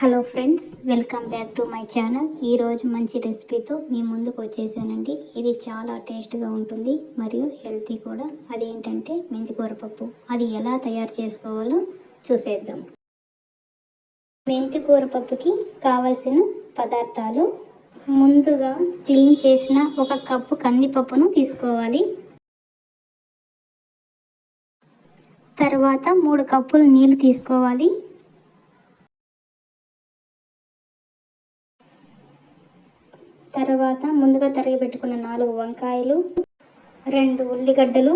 Hello friends welcome back to my channel. ఈరోజు మంచి రెసిపీతో మీ ముందుకు వచ్చేసానండి. ఇది చాలా టేస్ట్గా ఉంటుంది మరియు హెల్తీ కూడా. అదేంటంటే మెంతికూర పప్పు అది ఎలా తయారు చేసుకోవాలో చూసేద్దాం. మెంతికూర పప్పుకి కావలసిన పదార్థాలు ముందుగా క్లీన్ చేసిన ఒక కప్పు కందిపప్పును తీసుకోవాలి. తర్వాత మూడు కప్పులు నీళ్ళు తీసుకోవాలి. తర్వాత ముందుగా తరిగి పెట్టుకున్న నాలుగు వంకాయలు రెండు ఉల్లిగడ్డలు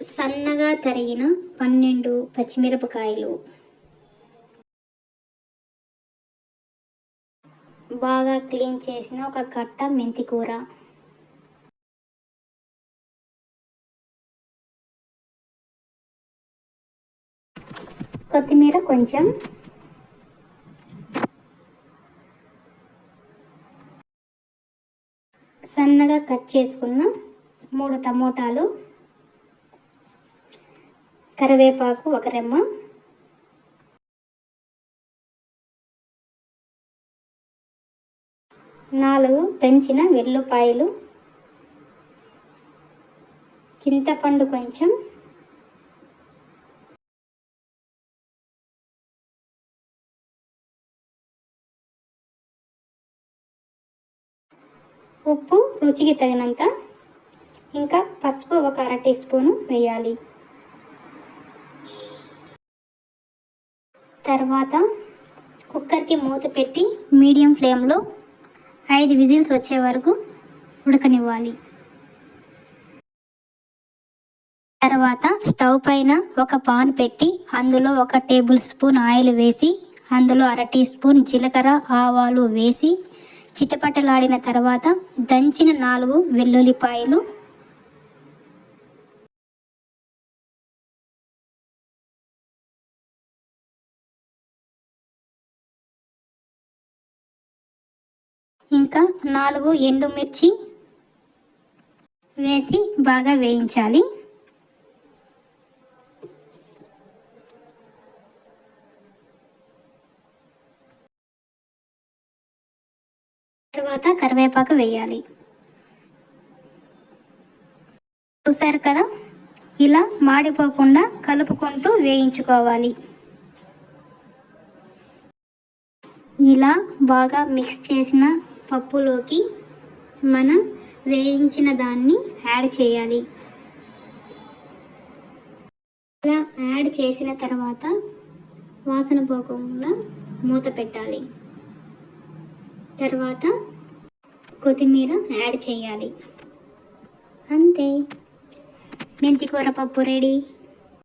సన్నగా తరిగిన పన్నెండు పచ్చిమిరపకాయలు. బాగా క్లీన్ చేసిన ఒక కట్ట మెంతికూర. కొత్తిమీర కొంచెం. సన్నగా కట్ చేసుకున్న మూడు టమోటాలు. కరివేపాకు ఒక రెమ్మ. నాలుగు దంచిన వెల్లుపాయలు. చింతపండు కొంచెం. ఉప్పు రుచికి తగినంత ఇంకా పసుపు ఒక అర టీ స్పూను వేయాలి. తర్వాత కుక్కర్కి మూత పెట్టి మీడియం ఫ్లేమ్లో ఐదు విజిల్స్ వచ్చే వరకు ఉడకనివ్వాలి. తర్వాత స్టవ్ పైన ఒక పాన్ పెట్టి అందులో ఒక టేబుల్ స్పూన్ ఆయిల్ వేసి అందులో అర టీ స్పూన్ జీలకర్ర ఆవాలు వేసి చిటపటలాడిన తర్వాత దంచిన నాలుగు వెల్లుల్లిపాయలు. ఇంకా నాలుగు ఎండుమిర్చి వేసి బాగా వేయించాలి. తర్వాత కరివేపాకు వేయాలి. చూసారు కదా? ఇలా మాడిపోకుండా కలుపుకుంటూ వేయించుకోవాలి. ఇలా బాగా మిక్స్ చేసిన పప్పులోకి మనం వేయించిన దాన్ని యాడ్ చేయాలి. ఇలా యాడ్ చేసిన తర్వాత వాసన పోకుండా మూత పెట్టాలి. తర్వాత కొత్తిమీర యాడ్ చేయాలి. అంతే. మెంతికూర పప్పు రెడీ.